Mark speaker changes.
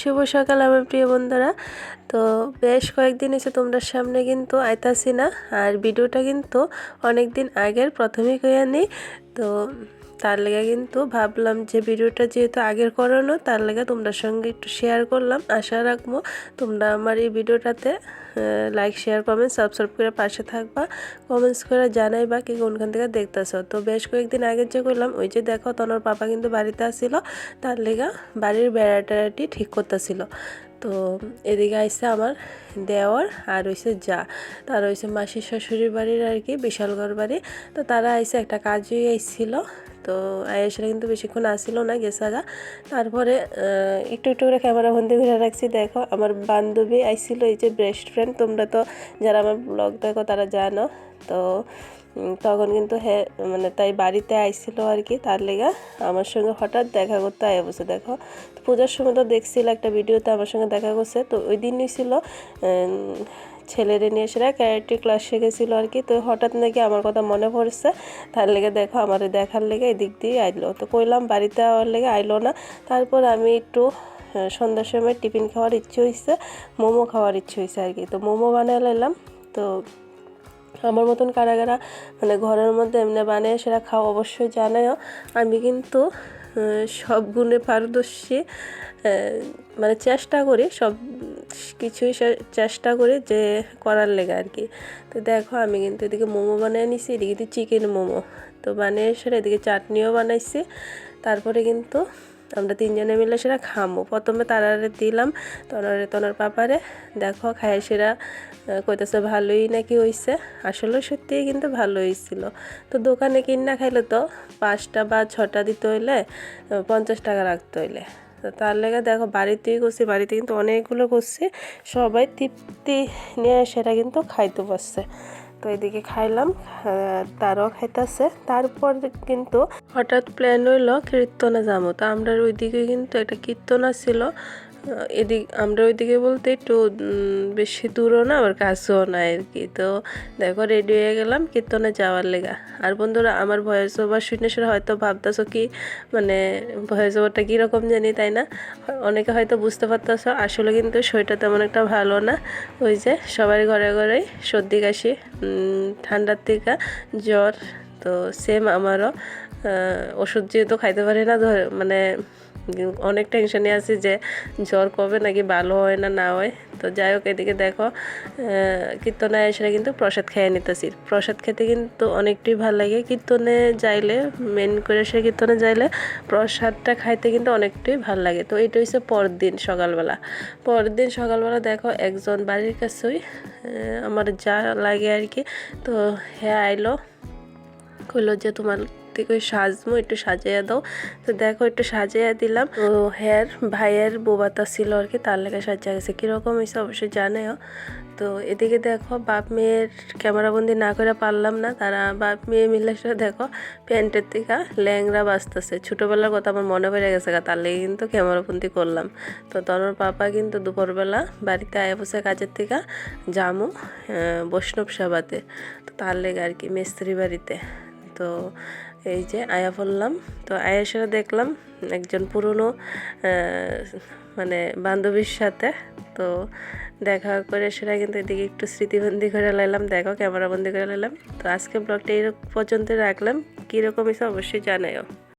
Speaker 1: শুভ সকাল, আমার প্রিয় বন্ধুরা। তো বেশ কয়েকদিন এসে তোমরা সামনে কিন্তু আইতাছি না, আর ভিডিওটা কিন্তু অনেক দিন আগের প্রথমেই কইয়া নিই। তো তার লেগে কিন্তু ভাবলাম যে ভিডিওটা যেহেতু আগের করানো, তার লেগে তোমরা সঙ্গে একটু শেয়ার করলাম। আশা রাখব তোমরা আমার এই ভিডিওটাতে লাইক শেয়ার কমেন্ট সাবস্ক্রাইব করে পাশে থাকবা। কমেন্টস করে জানাই বা কি কোনখান থেকে দেখতেছো। তো বেশ কয়েকদিন আগে যে করলাম, ওই যে দেখো তনর পাপা কিন্তু বাড়িতে আসছিল তার লেগা বাড়ির বেড়াটাটি ঠিক করতেছিল। তো এদিকে আইসে আমার দেওয়ার আর হইছে যা। তার হইছে মাসির শাশুড়ির বাড়ির আর কি, বিশালগড় বাড়ি। তো তারা আইসে একটা কাজই আইছিল। তো আয়েসরা কিন্তু বেশিক্ষণ আসিল না গেছাগা। তারপরে একটু একটু করে ক্যামেরা বন্দি করে রাখছি। দেখো, আমার বান্ধবী আইছিল, এই যে বেস্ট ফ্রেন্ড তোমরা তো যারা আমার ব্লগ দেখো, তারা জানো। তো তখন কিন্তু হ্যাঁ মানে তাই বাড়িতে আইছিল আর কি। তার লেগা আমার সঙ্গে হঠাৎ দেখা করতে আয় বসে। দেখো পূজার সময় তো দেখছিল একটা ভিডিওতে, আমার সঙ্গে দেখা করছে তো ওই দিনই ছিল ছেলেরে নিয়ে এসে ক্যারেক্টার ক্লাস শিখেছিল আর কি। তো হঠাৎ নাকি আমার কথা মনে পড়ছে। তার লেগে দেখো আমার দেখার লেগে এদিক দিয়ে আইলো। তো কইলাম, বাড়িতে আওয়ার লেগে আইলো না। তারপর আমি একটু সন্ধ্যার সময় টিফিন খাওয়ার ইচ্ছে হয়েছে মোমো খাওয়ার ইচ্ছে হয়েছে আর কি। তো মোমো বানিয়ে লাইলাম। তো আমার মতন কারা কারা মানে ঘরের মধ্যে এমনি বানিয়ে সেটা খাওয়া অবশ্যই জানায়ও। আমি কিন্তু সব গুণে পারদর্শী মানে চেষ্টা করে, সব কিছুই চেষ্টা করে যে করার লেগে আর কি। তো দেখো, আমি কিন্তু এদিকে মোমো বানিয়ে নিছি, এদিকে চিকেন মোমো। তো বানিয়ে সেটা এদিকে চাটনিও বানাইছি। তারপরে কিন্তু আমরা তিনজনে মিলে সেটা খামো। প্রথমে তারারে দিলাম, তনারে তনার পাপারে। দেখো, খায় সেরা কইতেছে ভালোই নাকি হইছে? আসলে সত্যিই কিন্তু ভালো হয়েছিল তো দোকানে কিনা খাইলে তো পাঁচটা বা ছটা দিতে হইলে পঞ্চাশ টাকা রাখতে হইলে। তো তার লেগে দেখো, বাড়িতেই করছি, বাড়িতে কিন্তু অনেকগুলো করছি। সবাই তৃপ্তি নিয়ে সেটা কিন্তু খাইতে পারছে তো এদিকে খাইলাম তারও খাইতেছে। তারপর কিন্তু হঠাৎ প্ল্যান হইল কীর্তনে যাব। তো আমরা ওইদিকে কিন্তু একটা কীর্তন ছিল এদিক, আমরা ওইদিকে বলতে একটু বেশি দূরও না, আবার কাছেও না আর কি। তো দেখো রেডি হয়ে গেলাম কীর্তনে যাওয়ার লেগা। আর বন্ধুরা, আমার ভয়েস ওভার শুনে শুনে হয়তো ভাবতেছো কি মানে ভয়েস ওভারটা কীরকম জানি, তাই না? অনেকে হয়তো বুঝতে পারতেছো, আসলে কিন্তু শরীরটা তেমন একটা ভালো না। ওই যে সবার ঘরে ঘরেই সর্দি, কাশি ঠান্ডার থেকে জ্বর, তো সেম আমারও। ওষুধ যেহেতু খাইতে পারি না মানে অনেক টেনশনে আছি যে জ্বর কবে নাকি ভালো হয় না না হয়। তো যাই হোক, এদিকে দেখো কীর্তনে এসে কিন্তু প্রসাদ খেয়ে নিতেছি। প্রসাদ খেতে কিন্তু অনেকটাই ভালো লাগে। কীর্তনে যাইলে মেন করে সে কীর্তনে যাইলে প্রসাদটা খাইতে কিন্তু অনেকটাই ভালো লাগে। তো এটা হচ্ছে পরদিন সকালবেলা। পরদিন সকালবেলা দেখো, একজন বাড়ির কাছেই আমার যা লাগে আর কি, তো হ্যাঁ আইলো, কইলো যে তোমার থেকে ওই সাজমো, একটু সাজিয়ে দাও। তো দেখো, একটু সাজিয়ে দিলাম। তো হ্যার ভাইয়ের বোবাতা ছিল আর কি, তার লেগে সাজিয়ে গেছে। কীরকম হয়েছে অবশ্যই জানেও। তো এদিকে দেখো, বাপ মেয়ের ক্যামেরাবন্দি না করে পারলাম না। তারা বাপ মেয়ে মিলে দেখো, প্যান্টের থেকে ল্যাংরা বাঁচতেছে ছোটোবেলার কথা আমার মনে পড়ে গেছে গা, তার লেগে কিন্তু ক্যামেরাবন্দি করলাম। তো তনর পাপা কিন্তু দুপুরবেলা বাড়িতে আয়া বসে কাজের থেকে জামু বৈষ্ণব সেবাতে। তো তার লেগে আর কি, মিস্ত্রি বাড়িতে। তো এই যে আয়া পড়লাম তো আয়ার সাথে দেখলাম একজন পুরনো মানে বান্ধবীর সাথে। তো দেখা করে সেটা কিন্তু এদিকে একটু স্মৃতিবন্দি করে লাইলাম। দেখো ক্যামেরাবন্দি করে লাইলাম। তো আজকে ব্লগটা এই পর্যন্ত রাখলাম। কীরকম এসে অবশ্যই জানাইও।